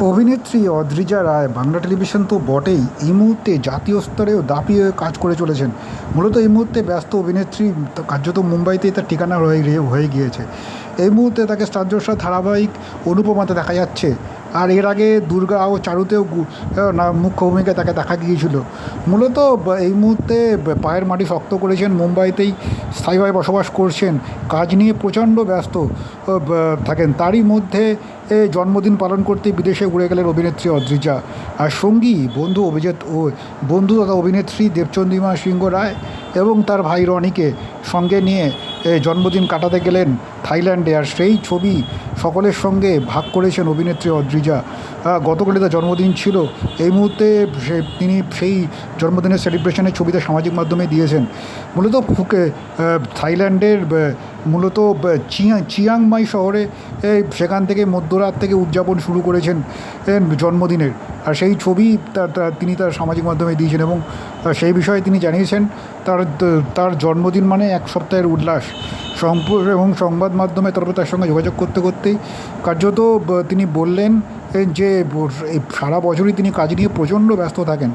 অভিনেত্রী অদ্রিজা রায় বাংলা টেলিভিশন তো বটেই। এই মুহূর্তে জাতীয় স্তরেও দাপিয়ে কাজ করে চলেছেন। মূলত এই মুহূর্তে ব্যস্ত অভিনেত্রী কার্যত মুম্বাইতেই তার ঠিকানা হয়ে হয়ে গিয়েছে। এই মুহূর্তে তাকে স্টার জলসার ধারাবাহিক অনুপমাতে দেখা যাচ্ছে। আর এর আগে দুর্গা ও চারুতেও মুখ্য ভূমিকায় তাকে দেখা গিয়েছিল। মূলত এই মুহূর্তে পায়ের মাটি শক্ত করেছেন মুম্বাইতেই স্থায়ীভাবে বসবাস করছেন কাজ নিয়ে প্রচণ্ড ব্যস্ত থাকেন। তারই মধ্যে এ, জন্মদিন পালন করতে বিদেশে উড়ে গেলেন অভিনেত্রী অদ্রিজা। আর সঙ্গী বন্ধু অভিজিৎ ও বন্ধু তথা অভিনেত্রী দেবচন্দ্রিমা সিংহ রায় এবং তার ভাই রনিকে সঙ্গে নিয়ে জন্মদিন কাটাতে গেলেন থাইল্যান্ডে। আর সেই ছবি সকলের সঙ্গে ভাগ করেছেন অভিনেত্রী অদ্রিজা। গতকালই তার জন্মদিন ছিল। এই মুহূর্তে সে, তিনি সেই জন্মদিনের সেলিব্রেশনের ছবিতে সামাজিক মাধ্যমে দিয়েছেন। মূলত ফুকে থাইল্যান্ডের মূলত চিয়া, চিয়াংমাই শহরে সেখান থেকে মধ্যরাত থেকে উদযাপন শুরু করেছেন জন্মদিনের। আর সেই ছবি তার তিনি তার সামাজিক মাধ্যমে দিয়েছেন এবং সেই বিষয়ে তিনি জানিয়েছেন, তার তার জন্মদিন মানে এক সপ্তাহের উল্লাস। এবং সংবাদ মাধ্যমে তরফে তার সঙ্গে যোগাযোগ করতে করতেই কার্যত তিনি বললেন যে সারা বছরই তিনি কাজ নিয়ে প্রচণ্ড ব্যস্ত থাকেন।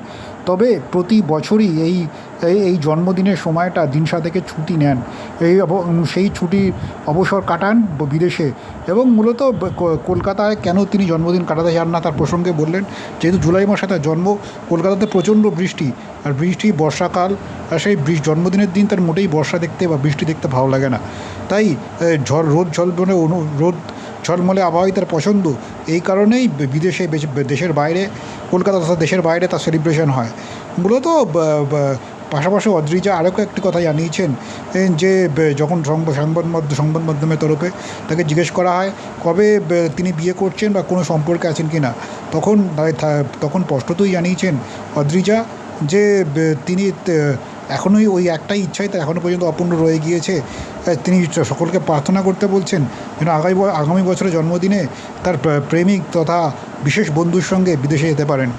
তবে প্রতি বছরই এই, এই- জন্মদিনের সময়টা দিনসা থেকে ছুটি নেন। এই সেই ছুটি অবসর কাটান বিদেশে। এবং মূলত কলকাতায় কেন তিনি জন্মদিন কাটাতে চান না তার প্রসঙ্গে বললেন, যেহেতু জুলাই মাসে তার জন্ম, কলকাতাতে প্রচণ্ড বৃষ্টি। আর বৃষ্টি, বর্ষাকাল আর সেই বৃষ্টি জন্মদিনের দিন তার মোটেই বর্ষা দেখতে বা বৃষ্টি দেখতে ভালো লাগে না। তাই ঝড়, রোদ ঝলমলে রোদ ঝলমলে আবহাওয়াই তার পছন্দ। এই কারণেই বিদেশে দেশের বাইরে, কলকাতা তথা দেশের বাইরে তার সেলিব্রেশন হয়। মূলত পাশাপাশি অদ্রিজা আরও একটি কথা জানিয়েছেন যে যখন সংবাদ সংবাদ মাধ্যম সংবাদ মাধ্যমের তরফে তাকে জিজ্ঞেস করা হয়, কবে তিনি বিয়ে করছেন বা কোনো সম্পর্কে আছেন কি না তখন তখন স্পষ্টতই জানিয়েছেন, অদ্রিজা যে তিনি এখনোই ওই একটাই ইচ্ছাই তার এখনও পর্যন্ত অপূর্ণ রয়ে গিয়েছে। তিনি সকলকে প্রার্থনা করতে বলছেন যেন আগামী আগামী বছরের জন্মদিনে তার প্রেমিক তথা বিশেষ বন্ধুর সঙ্গে বিদেশে যেতে পারেন।